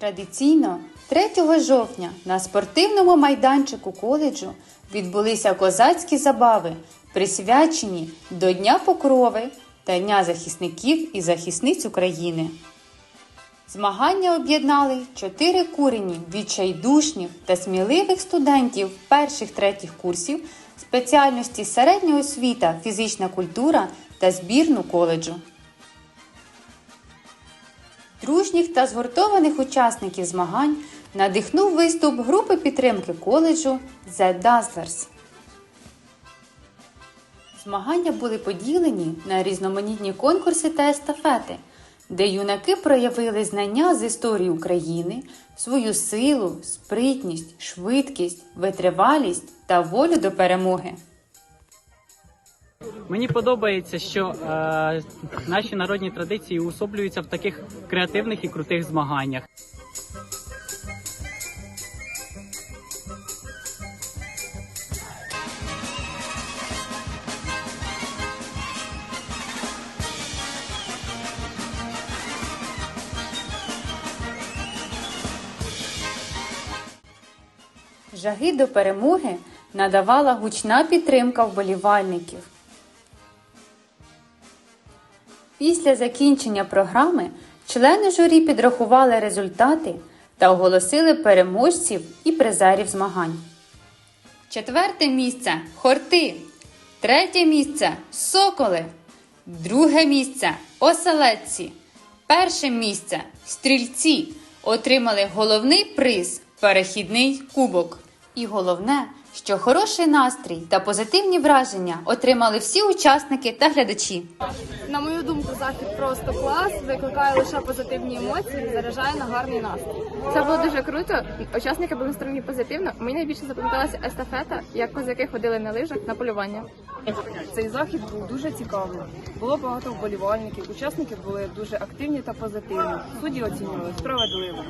Традиційно 3 жовтня на спортивному майданчику коледжу відбулися козацькі забави, присвячені до Дня Покрови та Дня захисників і захисниць України. Змагання об'єднали чотири курені відчайдушних та сміливих студентів перших третіх курсів спеціальності середня освіта, фізична культура та збірну коледжу. Дружніх та згуртованих учасників змагань надихнув виступ групи підтримки коледжу The Dazzlers. Змагання були поділені на різноманітні конкурси та естафети, де юнаки проявили знання з історії України, свою силу, спритність, швидкість, витривалість та волю до перемоги. Мені подобається, що е, наші народні традиції уособлюються в таких креативних і крутих змаганнях. Жаги до перемоги надавала гучна підтримка вболівальників. Після закінчення програми члени журі підрахували результати та оголосили переможців і призерів змагань. Четверте місце хорти. Третє місце соколи. Друге місце оселедці. Перше місце стрільці отримали головний приз перехідний кубок. І головне, що хороший настрій та позитивні враження отримали всі учасники та глядачі. На мою думку, захід просто клас, викликає лише позитивні емоції, заряджає на гарний настрій. Це було дуже круто. Учасники були настроєні позитивно. Мені найбільше запам'яталася естафета, як козаки ходили на лижах на полювання. Цей захід був дуже цікавий. Було багато вболівальників. Учасники були дуже активні та позитивні. Судді оцінювали справедливо.